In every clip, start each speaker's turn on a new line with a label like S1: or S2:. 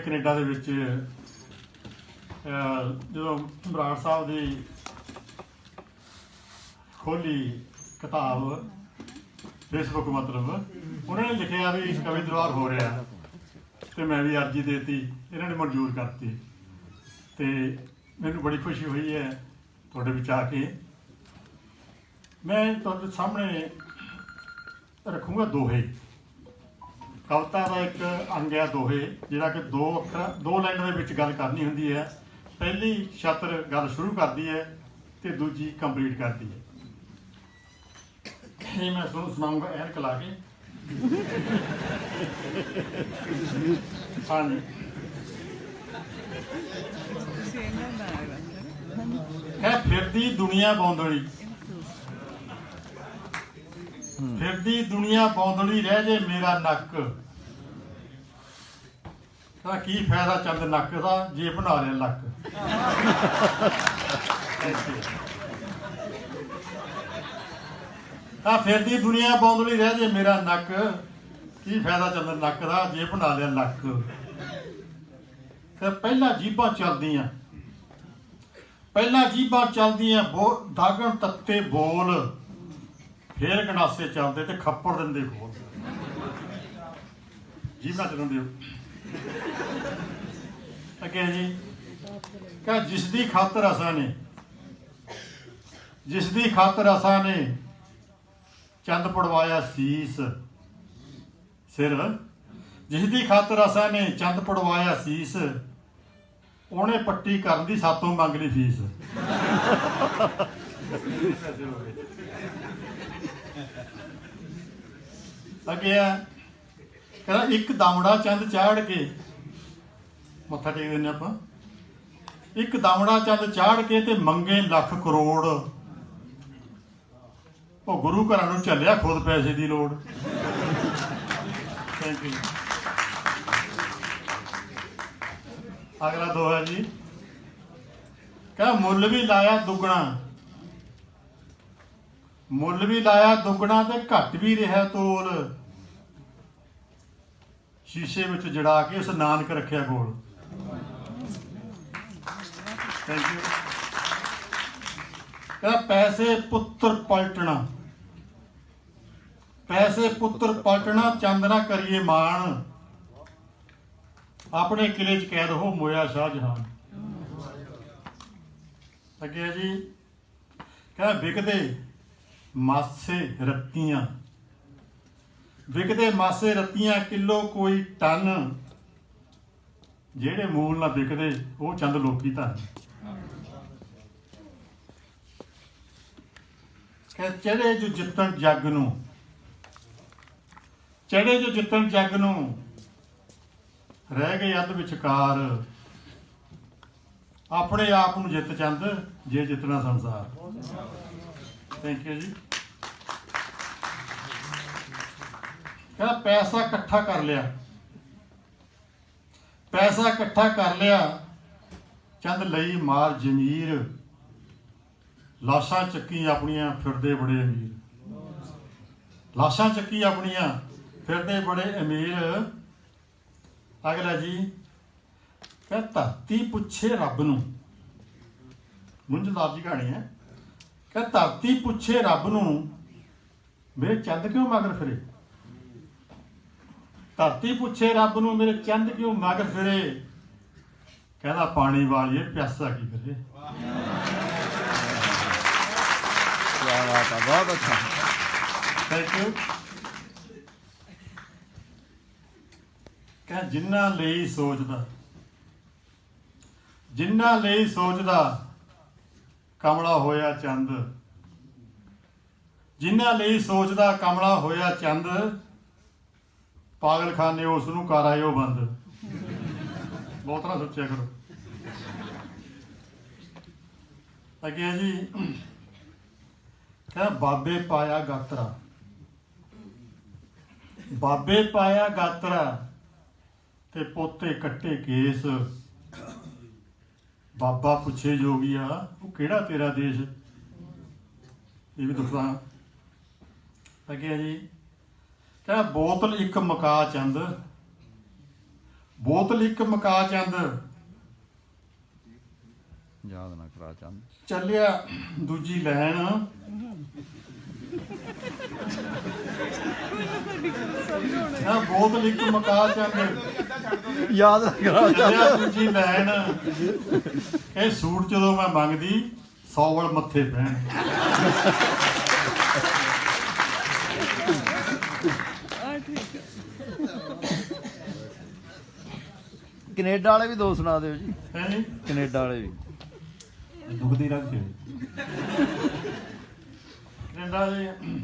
S1: Canada ਦੇ ਵਿੱਚ ਜਦੋਂ ਬਰਾੜ ਸਾਹਿਬ ਦੀ ਖੋਲੀ ਕਿਤਾਬ, ਫੇਸਬੁੱਕ ਮਤਲਬ, ਉਹਨਾਂ ਨੇ ਲਿਖਿਆ ਵੀ ਕਵੀ ਦਰਬਾਰ ਹੋ ਰਿਹਾ ਤੇ ਮੈਂ ਵੀ ਅਰਜੀ ਦੇਤੀ, ਇਹਨਾਂ ਨੇ ਮਨਜ਼ੂਰ ਕਰਤੀ। ਤੇ ਮੈਨੂੰ ਬੜੀ ਖੁਸ਼ੀ ਹੋਈ ਹੈ ਤੁਹਾਡੇ ਵਿੱਚ ਆ ਕੇ। ਮੈਂ ਤੁਹਾਡੇ ਸਾਹਮਣੇ ਰੱਖੂੰਗਾ ਦੋਹੇ। ਕਵਿਤਾ ਦਾ ਇੱਕ ਅੰਗ ਹੈ ਦੋਹੇ, ਜਿਹੜਾ ਕਿ ਦੋ ਅੱਖਰ, ਦੋ ਲਾਈਨਾਂ ਦੇ ਵਿੱਚ ਗੱਲ ਕਰਨੀ ਹੁੰਦੀ ਹੈ। ਪਹਿਲੀ ਸ਼ਤਰ ਗੱਲ ਸ਼ੁਰੂ ਕਰਦੀ ਹੈ ਤੇ ਦੂਜੀ ਕੰਪਲੀਟ ਕਰਦੀ ਹੈ। ਇਹ ਮੈਂ ਤੁਹਾਨੂੰ ਸੁਣਾਉਂਗਾ ਐਨਕ ਲਾ ਕੇ। ਹਾਂਜੀ। ਹੈ ਫਿਰਦੀ ਦੁਨੀਆ ਬੌਂਦਲੀ। ਫਿਰਦੀ ਦੁਨੀਆ ਬੌਂਦਲੀ ਰਹਿ ਜੇ ਮੇਰਾ ਨੱਕ। ਤਾਂ ਕੀ ਫਾਇਦਾ ਚੰਦ ਨੱਕ ਦਾ, ਜੇ ਬਣਾ ਲਿਆ ਲੱਕ? ਆ ਫਿਰਦੀ ਦੁਨੀਆ ਬੌਂਦਲੀ ਰਹਿ ਜੇ ਮੇਰਾ ਨੱਕ, ਕੀ ਫਾਇਦਾ ਚੰਦ ਨੱਕ ਦਾ, ਜੇ ਬਣਾ ਲਿਆ ਲੱਕ? ਤੇ ਪਹਿਲਾਂ ਜੀਬਾਂ ਚੱਲਦੀਆਂ। ਪਹਿਲਾਂ ਜੀਬਾਂ ਚੱਲਦੀਆਂ, ਬੋ ਦਾਗਣ ਤੱਤੇ ਬੋਲ। ਫੇਰ ਗਣਾਸੇ ਚੱਲਦੇ ਤੇ ਖੱਪੜ ਦਿੰਦੇ ਬੋਲ। ਜੀਬਾਂ ਚਲਾਉਂਦੇ ਹੋ। ਅੱਗੇ ਜੀ। ਕਹ ਜਿਸ ਦੀ ਖਾਤਰ ਅਸਾਂ ਨੇ, ਜਿਸ ਦੀ ਖਾਤਰ ਅਸਾਂ ਨੇ ਚੰਦ ਪੜਵਾਇਆ ਸੀਸ, ਸਿਰ, ਜਿਸ ਦੀ ਖਾਤਰ ਅਸਾਂ ਨੇ ਚੰਦ ਪੜਵਾਇਆ ਸੀਸ, ਉਹਨੇ ਪੱਟੀ ਕਰਨ ਦੀ ਸਾਤੋਂ ਮੰਗ ਲਈ ਫੀਸ। ਅੱਗੇ ਕਹਿੰਦਾ ਇੱਕ ਦਾਮੜਾ ਚੰਦ ਚਾੜ ਕੇ। ਮੱਥਾ ਟੇਕ ਦਿੰਦੇ ਆਪਾਂ। ਇੱਕ ਦਾਮੜਾ ਚੰਦ ਚਾੜ ਕੇ ਤੇ ਮੰਗੇ ਲੱਖ ਕਰੋੜ। ਉਹ ਗੁਰੂ ਘਰਾਂ ਨੂੰ ਚੱਲਿਆ ਖੁਦ ਪੈਸੇ ਦੀ ਲੋੜ। ਥੈਂਕ ਯੂ ਅਗਲਾ ਦੋਹਾ ਜੀ। ਕਹਿੰਦਾ ਮੁੱਲ ਵੀ ਲਾਇਆ ਦੁੱਗਣਾ। ਮੁੱਲ ਵੀ ਲਾਇਆ ਦੁੱਗਣਾ ਤੇ ਘੱਟ ਵੀ ਰਿਹਾ ਤੋਲ। ਸ਼ੀਸ਼ੇ ਵਿੱਚ ਜੜਾ ਕੇ ਉਸ ਨਾਨਕ ਰੱਖਿਆ ਕੋਲ। ਥੈਂਕ ਯੂ ਕਹਿੰਦਾ ਪੈਸੇ ਪੁੱਤਰ ਪਲਟਣਾ। ਪੈਸੇ ਪੁੱਤਰ ਪਲਟਣਾ, ਚੰਦ ਕਰੀਏ ਮਾਣ। ਆਪਣੇ ਕਿਲੇ 'ਚ ਕੈਦ ਹੋ ਮੋਇਆ ਸ਼ਾਹਜਹਾਨ। ਅੱਗੇ ਜੀ ਕਹਿੰਦਾ ਵਿਕਦੇ ਮਾਸੇ ਰੱਤੀਆਂ। ਵਿਕਦੇ ਮਾਸੇ ਰੱਤੀਆਂ ਕਿਲੋ ਕੋਈ ਟਨ। ਜਿਹੜੇ ਮੂਲ ਨਾਲ ਵਿਕਦੇ, ਉਹ ਚੰਦ ਲੋਕੀ ਧਨ ਕਿ ਚੜੇ ਜੋ ਜਿੱਤਣ ਜੱਗ ਨੂੰ ਚੜੇ ਜੋ ਜਿੱਤਣ ਜੱਗ ਨੂੰ, ਰਹਿ ਗਏ ਅੱਧ ਵਿਚਕਾਰ। ਆਪਣੇ ਆਪ ਨੂੰ ਜਿੱਤ ਚੰਦ, ਜੇ ਜਿੱਤਣਾ ਸੰਸਾਰ। ਥੈਂਕ ਯੂ ਜੀ। ਕਹਿੰਦਾ ਪੈਸਾ ਇਕੱਠਾ ਕਰ ਲਿਆ। ਪੈਸਾ ਇਕੱਠਾ ਕਰ ਲਿਆ। ਚੰਦ ਲਈ ਮਾਰ ਜ਼ਮੀਰ ਲਾਸ਼ਾਂ ਚੱਕੀ ਆਪਣੀਆਂ, ਫਿਰਦੇ ਬੜੇ ਅਮੀਰ। ਲਾਸ਼ਾਂ ਚੱਕੀ ਆਪਣੀਆਂ, ਫਿਰਦੇ ਬੜੇ ਅਮੀਰ। ਅਗਲਾ ਜੀ ਕਹ ਧਰਤੀ ਪੁੱਛੇ ਰੱਬ ਨੂੰ। ਮੁੰਜਦਾਰ ਜੀ ਕਹਾਣੀ ਹੈ। ਕਹ ਧਰਤੀ ਪੁੱਛੇ ਰੱਬ ਨੂੰ, ਮੇਰੇ ਚੰਦ ਕਿਉਂ ਮਗਰ ਫਿਰੇ? ਧਰਤੀ ਪੁੱਛੇ ਰੱਬ ਨੂੰ, ਮੇਰੇ ਚੰਦ ਕਿਉਂ ਮਗ ਫਿਰੇ? ਕਹਿੰਦਾ, ਪਾਣੀ ਵਾਲੀਏ, ਪਿਆਸਾ ਕੀ ਕਰੇ
S2: ਬਹੁਤ ਅੱਛਾ
S1: ਥੈਂਕ ਯੂ ਕਹ, ਜਿੰਨਾ ਲਈ ਸੋਚਦਾ, ਜਿੰਨਾ ਲਈ ਸੋਚਦਾ, ਕਮਲਾ ਹੋਇਆ ਚੰਦ, ਜਿੰਨਾ ਲਈ ਸੋਚਦਾ, ਕਮਲਾ ਹੋਇਆ ਚੰਦ ਪਾਗਲਖਾਨੇ ਉਸ ਨੂੰ ਕਰ ਆਇਓ ਬੰਦ। ਬਹੁਤ ਨਾ ਸੋਚਿਆ ਕਰੋ। ਅੱਗੇ ਜੀ, ਕਹਿੰਦਾ, ਬਾਬੇ ਪਾਇਆ ਗਾਤਰਾ। ਬਾਬੇ ਪਾਇਆ ਗਾਤਰਾ ਤੇ ਪੋਤੇ ਕੱਟੇ ਕੇਸ। ਬਾਬਾ ਪੁੱਛੇ ਜੋਗੀਆ ਉਹ ਕਿਹੜਾ ਤੇਰਾ ਦੇਸ਼? ਇਹ ਵੀ ਦੱਸਾਂ ਅੱਗੇ ਜੀ ਕਹਿੰਦਾ ਬੋਤਲ ਇੱਕ ਮਕਾ ਚੰਦ। ਬੋਤਲ ਇੱਕ ਮਕਾ ਚੰਦ।
S2: ਯਾਦ ਨਾ ਕਰਾ ਚੰਦ।
S1: ਚੱਲਿਆ ਦੂਜੀ ਲੈਣ ਨਾ ਬੋਤਲ ਇੱਕ ਮਕਾ ਚੰਦ।
S2: ਯਾਦ ਨਾ ਕਰਾ ਚੰਦ।
S1: ਦੂਜੀ ਲੈਣ ਇਹ ਸੂਟ ਜਦੋਂ ਮੈਂ ਮੰਗਦੀ 100 ਵਲ ਮੱਥੇ ਪੈਣ।
S2: ਕੈਨੇਡਾ ਵਾਲੇ ਵੀ ਦੋ ਸੁਣਾ ਦਿਓ ਜੀ।
S1: ਹੈ?
S2: ਕੈਨੇਡਾ ਵਾਲੇ ਵੀ।
S1: ਦੁਖਦੀ ਰੱਖ ਕਹਿੰਦਾ ਜੀ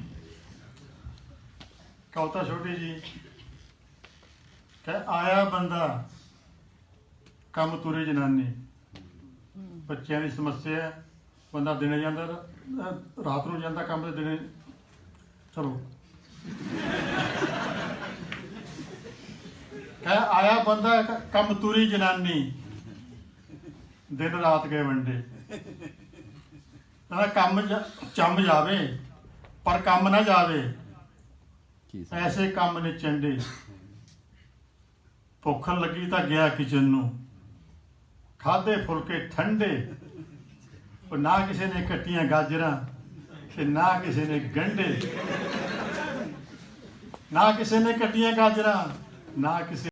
S1: ਕੌਤਾ ਛੋਟੀ ਜੀ। ਕਹ ਆਇਆ ਬੰਦਾ ਕੰਮ ਤੁਰੇ ਜਨਾਨੀ। ਬੱਚਿਆਂ ਦੀ ਸਮੱਸਿਆ ਹੈ। ਬੰਦਾ ਦਿਨੇ ਜਾਂਦਾ ਰ- ਰਾਤ ਨੂੰ ਜਾਂਦਾ ਕੰਮ ਤੇ ਦਿਨੇ। ਚਲੋ। ਕਹ ਆਇਆ ਬੰਦਾ ਕੰਮ ਤੁਰੀ ਜਨਾਨੀ। ਦਿਨ ਰਾਤ ਗਏ ਵੰਡੇ। ਨਾ ਕੰਮ ਚੰਮ ਜਾਵੇ ਪਰ ਕੰਮ ਨਾ ਜਾਵੇ? ਐਸੇ ਕੰਮ ਨੇ ਚੰਡੇ। ਭੁੱਖ ਲੱਗੀ ਤਾਂ ਗਿਆ ਕਿਚਨ ਨੂੰ। ਖਾਦੇ ਫੁਲਕੇ ਠੰਡੇ। ਉਹ ਨਾ ਕਿਸੇ ਨੇ ਕੱਟੀਆਂ ਗਾਜਰਾਂ ਤੇ ਨਾ ਕਿਸੇ ਨੇ ਗੰਢੇ ਨਾ ਕਿਸੇ ਨੇ ਕੱਟੀਆਂ ਗਾਜਰਾਂ ਨਾ ਕਿਸੇ